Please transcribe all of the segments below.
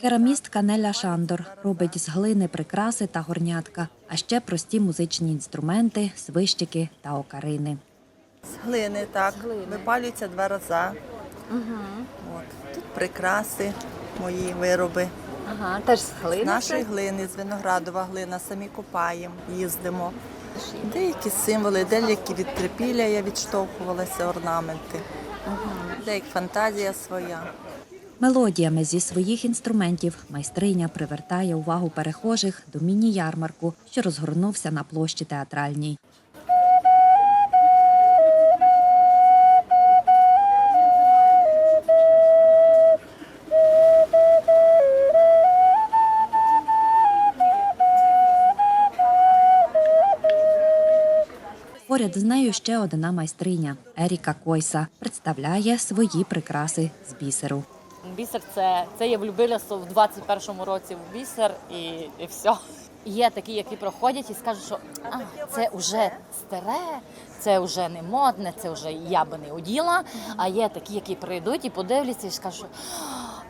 Керамістка Неля Шандор робить з глини прикраси та горнятка, а ще прості музичні інструменти, свищики та окарини. З глини, так. Випалюється два рази. От. Тут прикраси, мої вироби. Ага, теж з З нашої глини, з виноградова глина, самі копаємо, їздимо. Деякі символи, деякі від трипілля я відштовхувалася, орнаменти. Деякі фантазія своя. Мелодіями зі своїх інструментів майстриня привертає увагу перехожих до міні-ярмарку, що розгорнувся на площі театральній. Поряд з нею ще одна майстриня Еріка Койса представляє свої прикраси з бісеру. Бісер це, це я влюбилася в 21-му році в бісер і, і все. Є такі, які проходять і скажуть, що а, це вже старе, це вже не модне, це вже я би не оділа. А є такі, які прийдуть і подивляться і скажуть, що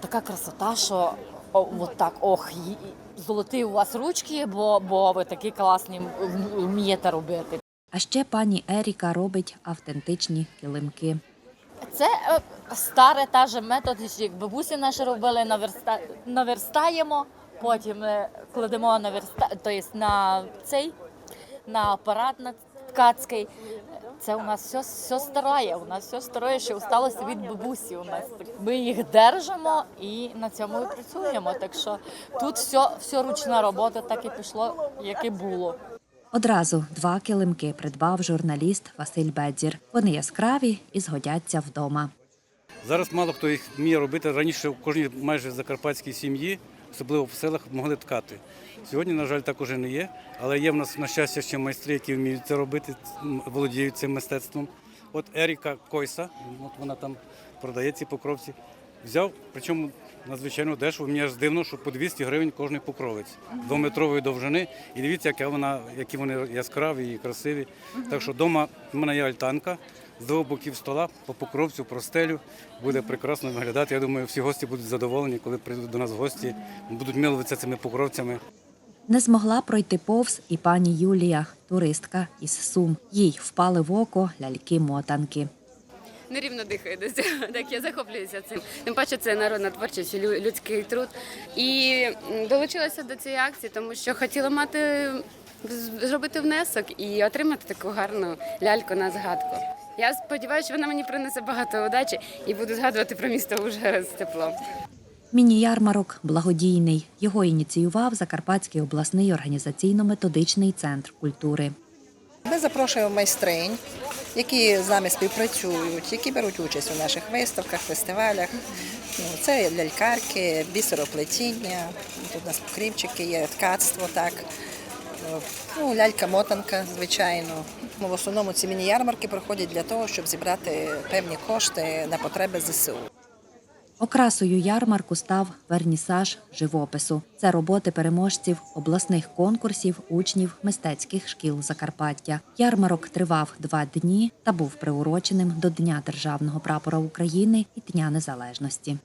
така красота, що о, от так, ох, золоті у вас ручки, бо, бо ви такі класні вмієте робити. А ще пані Еріка робить автентичні килимки. Це е, старий та же метод, як бабусі наші робили, наверста... наверстаємо, потім е, кладемо на верста... тобто на цей на апарат на ткацький. Це у нас все, все старе, у нас все старе, що сталося від бабусі. У нас ми їх держимо і на цьому і працюємо. Так що тут все, все ручна робота, так і пішло, як і було. Одразу два килимки придбав журналіст Василь Бедзір. Вони яскраві і згодяться вдома. Зараз мало хто їх вміє робити. Раніше в кожній майже закарпатській сім'ї, особливо в селах, могли ткати. Сьогодні, на жаль, так уже не є, але є в нас, на щастя, ще майстри, які вміють це робити, володіють цим мистецтвом. От Еріка Койса, от вона там продає ці покровці. Взяв, причому надзвичайно дешево. Мені аж дивно, що по 200 гривень кожний покровець двометрової довжини. І дивіться, яка вона, які вони яскраві і красиві. Так що вдома в мене є альтанка з двох боків стола по покровцю, простелю. Буде прекрасно виглядати. Я думаю, всі гості будуть задоволені, коли прийдуть до нас гості, будуть милуватися цими покровцями. Не змогла пройти повз і пані Юлія, туристка із Сум. Їй впали в око ляльки-мотанки. Нерівно дихаю до цього. Так я захоплююся цим. Тим паче це народна творчість, людський труд. І долучилася до цієї акції, тому що хотіла мати зробити внесок і отримати таку гарну ляльку на згадку. Я сподіваюся, що вона мені принесе багато удачі і буду згадувати про місто Ужгород з теплом. Міні-ярмарок благодійний. Його ініціював Закарпатський обласний організаційно-методичний центр культури. Ми запрошуємо майстринь, які з нами співпрацюють, які беруть участь у наших виставках, фестивалях. Ну, Це лялькарки, бісероплетіння, тут у нас покрівчики є, ткацтво, так. Ну, лялька-мотанка, звичайно. Ну, в основному ці міні-ярмарки проходять для того, щоб зібрати певні кошти на потреби ЗСУ. Окрасою ярмарку став вернісаж живопису. Це роботи переможців обласних конкурсів учнів мистецьких шкіл Закарпаття. Ярмарок тривав два дні та був приуроченим до Дня державного прапора України і Дня Незалежності.